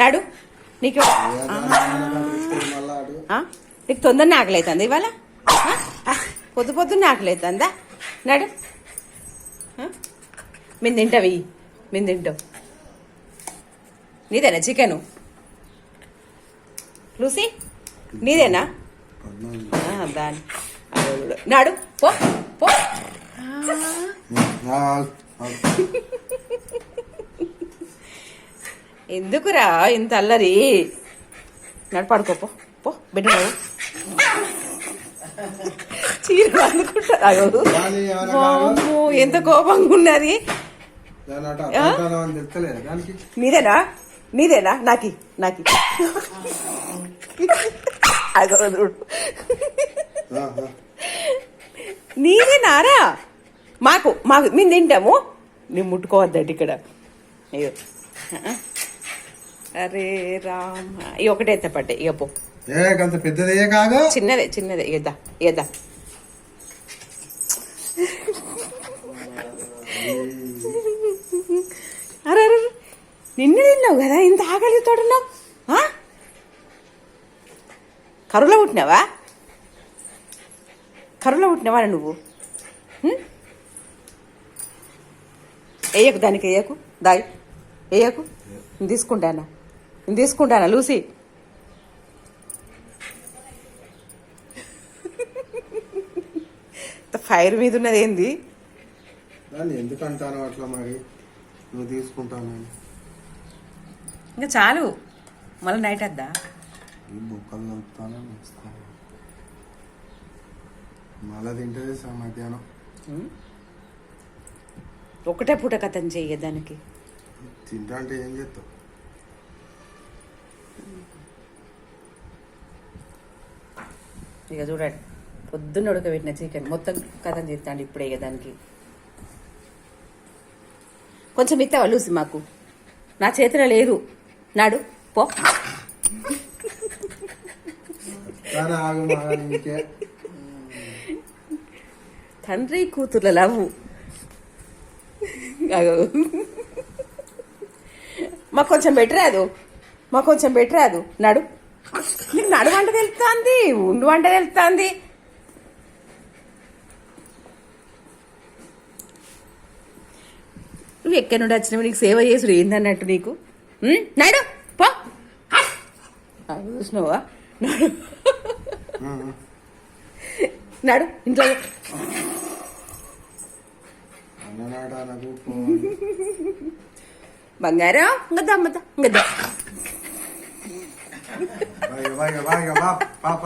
నాడు? నీకు? నీకు తొందరనే ఆకలి అవుతుంది ఇవాళ? పొద్దు పొద్దున్నే ఆకలి అవుతుందా నాడు? మేము తింటావి మేము తింటాం. నీదేనా చికెను? లూసీ నీదేనా? దాని. నాడు పో పో. ఎందుకురా ఇంత అల్లరి? నడు పడుకో పో బిడ్డ. చీర వామ్మో, ఎంత కోపంగా ఉన్నది. దాని అట అట్లా అని తెలుస్తలేదు దానికి? నీదేనా? నీదేనా? నాకి నాకి. ఆ. నీదేనారా? మాకు మాకు మేము తింటాము. నేను ముట్టుకోవద్దండి ఇక్కడ. అయ్యో. అరే రామ. ఇక ఒకటే ఎత్తపడ్డే ఇక పో. ఏ అంత పెద్దది కాదు. చిన్నదే చిన్నదే. ఇద్దా ఇద్దా అరే అరే. నిన్ను తిన్నావు కదా? ఇంత ఆకలి తోడున్నావు? కరులో పుట్టినావా? కరులో పుట్టినావా నువ్వు? వేయకు దానికి వేయకు. దాయి. వేయకు. తీసుకుంటానా? నేను తీసుకుంటానా లూసీ? ఫైర్ మీద ఉన్నది ఏంది? దాన్ని ఎందుకు అంటాను అట్లా మరి? నువ్వు తీసుకుంటాను ఇంకా చాలు. మళ్ళీ నైట్ వద్దా? ఈ బొక్కలు కలుపుతాను ఇస్తాను మళ్ళా తింటది సా మధ్యాహ్నం? ఒకటే పూట కథం చెయ్య దానికి. తింటా అంటే ఏం చేస్తావు? ఇక చూడండి పొద్దున్న ఉడకబెట్టిన చికెన్ మొత్తం కథం చేస్తాండి ఇప్పుడే ఇక దానికి. కొంచెం ఇస్తావా లూసి మాకు? నా చేతిలో లేదు. నాడు పో. తండ్రి కూతుర్ల లవ్. మాకు కొంచెం పెట్టరాదు. మాకు కొంచెం పెట్టరాదు. నడు నీకు నడు వంట తెలుస్తుంది ఉండు వంట తెలుస్తుంది నువ్వు ఎక్కడి నుండి వచ్చినావు నీకు సేవ చేసుడు ఏందన్నట్టు నీకు? నడు పో. చూసినావా? నడు. నడు ఇంట్లో అన్ననాట నాకు బంగారం ఇంకద్దా ఇంకద్దా బాగా బాగా బాగా బా పాప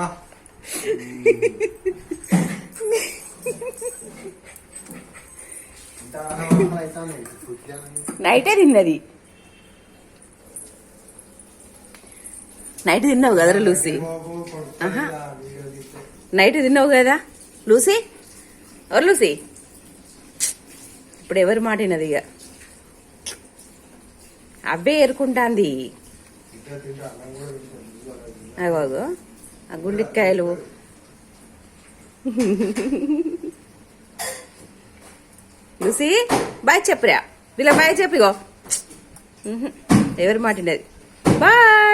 నైటే తిన్నది. నైట్ తిన్నావు కదరా లూసీ? ఆహా. నైట్ తిన్నావు కదా? లూసీ? ఎవరు లూసీ? ఇప్పుడు ఎవరు మాటినది ఇక. అబ్బే ఏరుకుంటాంది. అగో ఆ గుండెకాయలు. చూసి బాయ్ చెప్పరా? వీళ్ళ బాయ్ చెప్పిగో. ఎవరు మాటినది బాయ్!